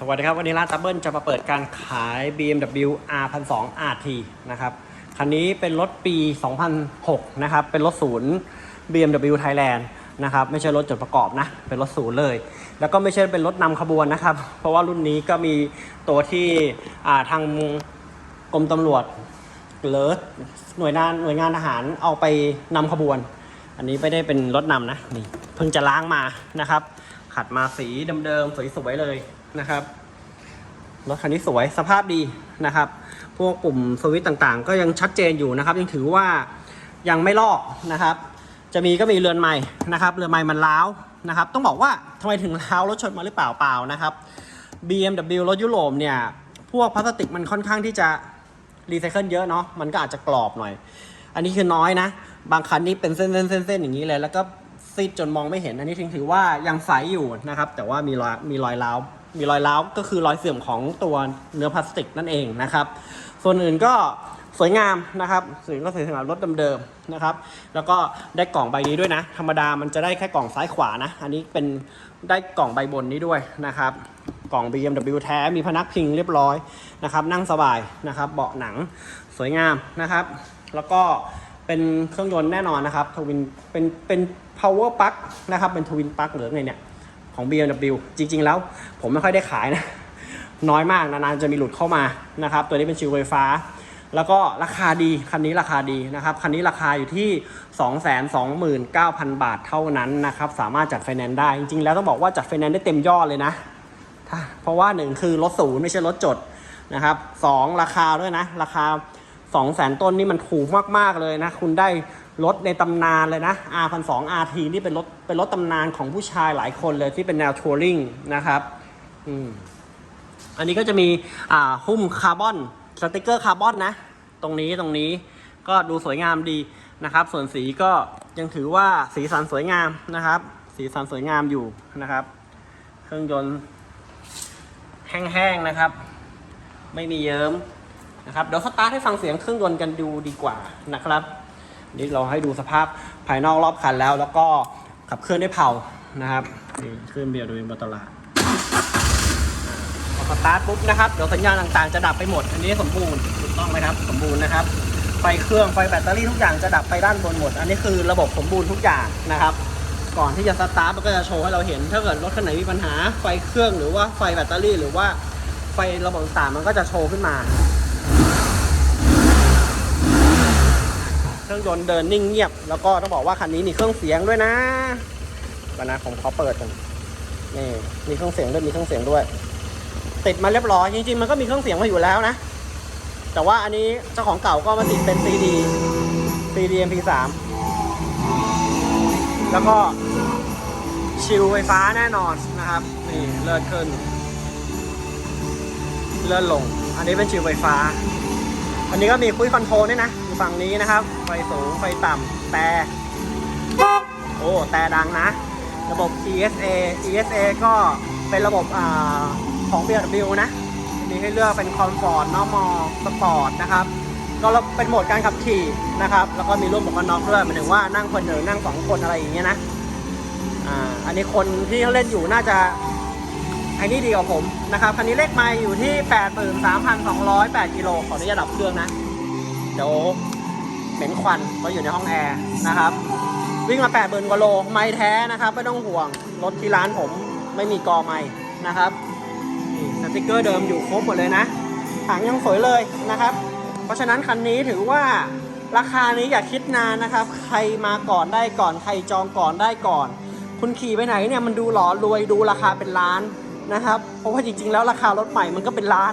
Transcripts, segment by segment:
สวัสดีครับ วันนี้ร้านตับเบิลจะมาเปิดการขาย BMW R 1 2 0 RT นะครับ คันนี้เป็นรถปี 2006 นะครับ เป็นรถศูนย์ BMW Thailand นะครับ ไม่ใช่รถจดประกอบนะ เป็นรถศูนย์เลย แล้วก็ไม่ใช่เป็นรถนำขบวนนะครับ เพราะว่ารุ่นนี้ก็มีตัวที่ทางกรมตำรวจหรือหน่วยงานหน่วยงานทหารเอาไปนำขบวน อันนี้ไม่ได้เป็นรถนำนะ นี่ เพิ่งจะล้างมานะครับ ขัดมาสีเดิมๆสวยๆเลย นะครับรถคันนี้สวยสภาพดีนะครับ พวกปุ่มสวิตต่างๆ ก็ยังชัดเจนอยู่นะครับ ยังถือว่ายังไม่ลอกนะครับ จะมีก็มีเรือนใหม่นะครับ เรือนใหม่มันล้าวนะครับ ต้องบอกว่าทำไมถึงล้าวรถชนมาหรือเปล่าเปล่านะครับ BMW รถยุโรปเนี่ย พวกพลาสติกมันค่อนข้างที่จะรีไซเคิลเยอะเนาะมันก็อาจจะกรอบหน่อย อันนี้คือน้อยนะ บางคันนี้เป็นเส้นๆเส้นๆอย่างนี้เลย แล้วก็ซีดจนมองไม่เห็น อันนี้ถึงถือว่ายังใสอยู่นะครับ แต่ว่ามีรอยมีรอยร้าว มีรอยร้าวก็คือรอยเสื่อมของตัวเนื้อพลาสติกนั่นเองนะครับ ส่วนอื่นก็สวยงามนะครับส่วนอื่นก็สวยงามรถเดิมๆนะครับ แล้วก็ได้กล่องใบนี้ด้วยนะ ธรรมดามันจะได้แค่กล่องซ้ายขวานะ อันนี้เป็นได้กล่องใบบนนี้ด้วยนะครับ กล่อง BMW แท้ มีพนักพิงเรียบร้อยนะครับ นั่งสบายนะครับ เบาะหนังสวยงามนะครับ แล้วก็เป็นเครื่องยนต์แน่นอนนะครับทวินเป็นเป็น power plug นะครับ เป็นทวินปลั๊กหรือไงเนี่ย ของ BMW จริง ๆ แล้วผมไม่ค่อยได้ขายนะ น้อยมากนานๆจะมีหลุดเข้ามานะครับ ตัวนี้เป็นชิวไฟฟ้า แล้วก็ราคาดี คันนี้ราคาดีนะครับ คันนี้ราคาอยู่ที่ 229,000 บาทเท่านั้นนะครับ สามารถจัดไฟแนนซ์ได้ จริง ๆ แล้วต้องบอกว่าจัดไฟแนนซ์ได้เต็มยอดเลยนะเพราะว่าหนึ่งคือรถศูนย์ไม่ใช่รถจดนะครับสองราคาด้วยนะ ราคา 2 0 0แสนต้นนี่มันถูกมาก ๆ เลยนะ คุณได้รถในตำนานเลยนะ R 1 2 RT นี่เป็นรถเป็นรถตำนานของผู้ชายหลายคนเลยที่เป็นแนวทัวริงนะครับอืมอันนี้ก็จะมีอ่าหุ้มคาร์บอนสติกเกอร์คาร์บอนนะ ตรงนี้ตรงนี้ก็ดูสวยงามดีนะครับ ส่วนสีก็ยังถือว่าสีสันสวยงามนะครับ สีสันสวยงามอยู่นะครับ เครื่องยนต์แห้งๆนะครับ ไม่มีเยิ้ม นะครับเดี๋ยวสตาร์ทให้ฟังเสียงเครื่องยนต์กันดูดีกว่านะครับนี่เราให้ดูสภาพภายนอกรอบคันแล้ว แล้วก็ขับเคลื่อนด้วยเผานะครับนี่เครื่องเบียร์โดยบัตลาดพอสตาร์ทปุ๊บนะครับเดี๋ยวสัญญาณต่างๆจะดับไปหมด อันนี้สมบูรณ์ถูกต้องไหมครับสมบูรณ์นะครับไฟเครื่องไฟแบตเตอรี่ทุกอย่างจะดับไปด้านบนหมด อันนี้คือระบบสมบูรณ์ทุกอย่างนะครับ ก่อนที่จะสตาร์ทมันก็จะโชว์ให้เราเห็น ถ้าเกิดรถคันไหนมีปัญหาไฟเครื่องหรือว่าไฟแบตเตอรี่ หรือว่าไฟระบบต่างมันก็จะโชว์ขึ้นมา เครื่องยนต์เดินนิ่งเงียบ แล้วก็ต้องบอกว่าคันนี้มีเครื่องเสียงด้วยนะกันนะผมขอเปิดกันนี่มีเครื่องเสียงด้วยมีเครื่องเสียงด้วย ติดมาเรียบร้อยจริงๆมันก็มีเครื่องเสียงมาอยู่แล้วนะ แต่ว่าอันนี้เจ้าของเก่าก็มาติดเป็น CD CD MP3 แล้วก็ชิลไฟฟ้าแน่นอนนะครับ นี่เลื่อนขึ้น เลื่อนลง อันนี้เป็นชิลไฟฟ้า อันนี้ก็มีคุยคอนโทรลด้วยนะ ฝั่งนี้นะครับ ไฟสูงไฟต่ำแต่ โอ้แต่ดังนะ ระบบ ESA ESA ก็เป็นระบบอของ BMW นะ มีให้เลือกเป็นคอมฟอร์ตนอมอสปอร์ตนะครับ ก็เป็นโหมดการขับขี่นะครับ แล้วก็มีร่วมหมวกกันน็อกด้วยหมายถึงว่านั่งคนหนึ่งนั่งสองคนอะไรอย่างเงี้ยนะอ่าอันนี้คนที่เขาเล่นอยู่น่าจะไอ้นี่ดีกว่าผมนะครับ คันนี้เลขไมล์อยู่ที่ 83,208กิโลขออนุญาตดับเครื่องนะ เดี๋ยวเหม็นควันเพราะอยู่ในห้องแอร์นะครับ วิ่งมา80,000กว่าโลไมล์แท้นะครับ ไม่ต้องห่วง รถที่ร้านผมไม่มีกอไมล์นะครับนี่สติกเกอร์เดิมอยู่ครบหมดเลยนะถังยังสวยเลยนะครับ เพราะฉะนั้นคันนี้ถือว่าราคานี้อย่าคิดนานนะครับ ใครมาก่อนได้ก่อน ใครจองก่อนได้ก่อน คุณขี่ไปไหนเนี่ยมันดูหล่อรวยดูราคาเป็นล้านนะครับ เพราะว่าจริงๆ แล้วราคารถใหม่มันก็เป็นล้าน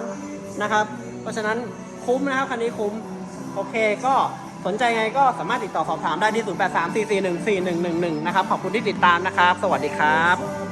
นะครับ เพราะฉะนั้นคุ้มนะครับคันนี้คุ้ม โอเคก็สนใจไงก็สามารถติดต่อสอบถามได้ที่ 0834414111 นะครับ ขอบคุณที่ติดตามนะครับ สวัสดีครับ